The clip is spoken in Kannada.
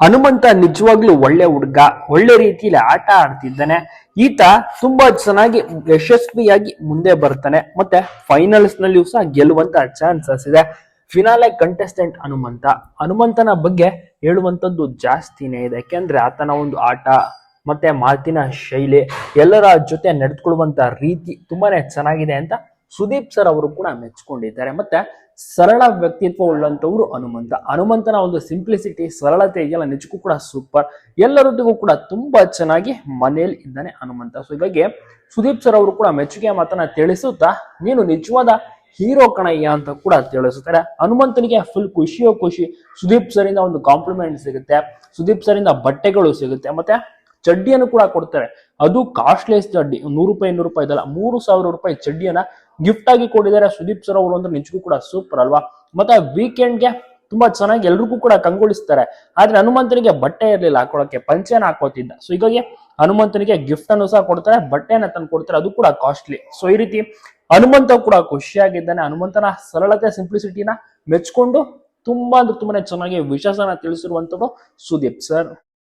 ಹನುಮಂತ ನಿಜವಾಗ್ಲೂ ಒಳ್ಳೆ ಹುಡುಗ, ಒಳ್ಳೆ ರೀತಿಯಲ್ಲಿ ಆಟ ಆಡ್ತಿದ್ದಾನೆ. ಈತ ತುಂಬಾ ಚೆನ್ನಾಗಿ ಯಶಸ್ವಿಯಾಗಿ ಮುಂದೆ ಬರ್ತಾನೆ. ಮತ್ತೆ ಫೈನಲ್ಸ್ ನಲ್ಲಿಯೂ ಸಹ ಗೆಲ್ಲುವಂತ ಚಾನ್ಸಸ್ ಇದೆ. Finale contestant Hanumantha. ಹನುಮಂತನ ಬಗ್ಗೆ ಹೇಳುವಂತದ್ದು ಜಾಸ್ತಿನೇ ಇದೆ. ಯಾಕೆಂದ್ರೆ ಆತನ ಒಂದು ಆಟ, ಮತ್ತೆ ಮಾತಿನ ಶೈಲಿ ಎಲ್ಲರ ಜೊತೆ ನಡೆದುಕೊಳ್ಳುವಂತ ರೀತಿ ತುಂಬಾನೇ ಚೆನ್ನಾಗಿದೆ ಅಂತ ಸುದೀಪ್ ಸರ್ ಅವರು ಕೂಡ ಮೆಚ್ಕೊಂಡಿದ್ದಾರೆ. ಮತ್ತೆ ಸರಳ ವ್ಯಕ್ತಿತ್ವ ಉಳ್ಳಂತವ್ರು ಹನುಮಂತ. ಹನುಮಂತನ ಒಂದು ಸಿಂಪ್ಲಿಸಿಟಿ ಸರಳತೆ ಇದೆಯಲ್ಲ ನಿಜಕ್ಕೂ ಕೂಡ ಸೂಪರ್ ಎಲ್ಲರೊಟ್ಟಿಗೂ ಕೂಡ ತುಂಬಾ ಚೆನ್ನಾಗಿ ಮನೆಯಲ್ಲಿ ಇದ್ದಾನೆ ಹನುಮಂತ. ಸೊ ಹೀಗಾಗಿ ಸುದೀಪ್ ಸರ್ ಅವರು ಕೂಡ ಮೆಚ್ಚುಗೆ ಮಾತನ್ನ ತಿಳಿಸುತ್ತಾ, ನೀನು ನಿಜವಾದ ಹೀರೋ ಕಣಯ್ಯ ಅಂತ ಕೂಡ ತಿಳಿಸುತ್ತಾರೆ. ಹನುಮಂತನಿಗೆ ಫುಲ್ ಖುಷಿಯೋ ಖುಷಿ ಸುದೀಪ್ ಸರ್ ಇಂದ ಒಂದು ಕಾಂಪ್ಲಿಮೆಂಟ್ ಸಿಗುತ್ತೆ. ಸುದೀಪ್ ಸರ್ ಇಂದ ಬಟ್ಟೆಗಳು ಸಿಗುತ್ತೆ. ಮತ್ತೆ ಚಡ್ಡಿಯನ್ನು ಕೂಡ ಕೊಡ್ತಾರೆ. ಅದು ಕಾಸ್ಟ್ಲೆಸ್ ಚಡ್ಡಿ. ನೂರು ರೂಪಾಯಿ, ಇನ್ನೂರು ರೂಪಾಯಿ ಇದಲ್ಲ. ಮೂರು ಸಾವಿರ ರೂಪಾಯಿ ಚಡ್ಡಿಯನ್ನ ಗಿಫ್ಟ್ ಆಗಿ ಕೊಟ್ಟಿದ್ದಾರೆ. ಸುದೀಪ್ ಸರ್ ಅವರು ಅಂದ್ರೆ ನಿಜಕ್ಕೂ ಕೂಡ ಸೂಪರ್ ಅಲ್ವಾ? ಮತ್ತೆ ವೀಕೆಂಡ್ಗೆ ತುಂಬಾ ಚೆನ್ನಾಗಿ ಎಲ್ರಿಗೂ ಕೂಡ ಕಂಗೊಳಿಸ್ತಾರೆ. ಆದ್ರೆ ಹನುಮಂತನಿಗೆ ಬಟ್ಟೆ ಇರಲಿಲ್ಲ ಹಾಕೊಳಕ್ಕೆ. ಪಂಚೆನ ಹಾಕೋತಿದ್ದ. ಸೊ ಹೀಗಾಗಿ ಹನುಮಂತನಿಗೆ ಗಿಫ್ಟ್ ಅನ್ನು ಸಹ ಕೊಡ್ತಾರೆ. ಬಟ್ಟೆನ ತಂದು ಕೊಡ್ತಾರೆ. ಅದು ಕೂಡ ಕಾಸ್ಟ್ಲಿ ಸೊ ಈ ರೀತಿ ಹನುಮಂತ ಕೂಡ ಖುಷಿಯಾಗಿದ್ದಾನೆ. ಹನುಮಂತನ ಸರಳತೆ ಸಿಂಪ್ಲಿಸಿಟಿನ ಮೆಚ್ಕೊಂಡು ತುಂಬಾ ಅಂದ್ರೆ ತುಂಬಾನೇ ಚೆನ್ನಾಗಿ ವಿಶ್ವಾಸನ ತಿಳಿಸಿರುವಂತದ್ದು ಸುದೀಪ್ ಸರ್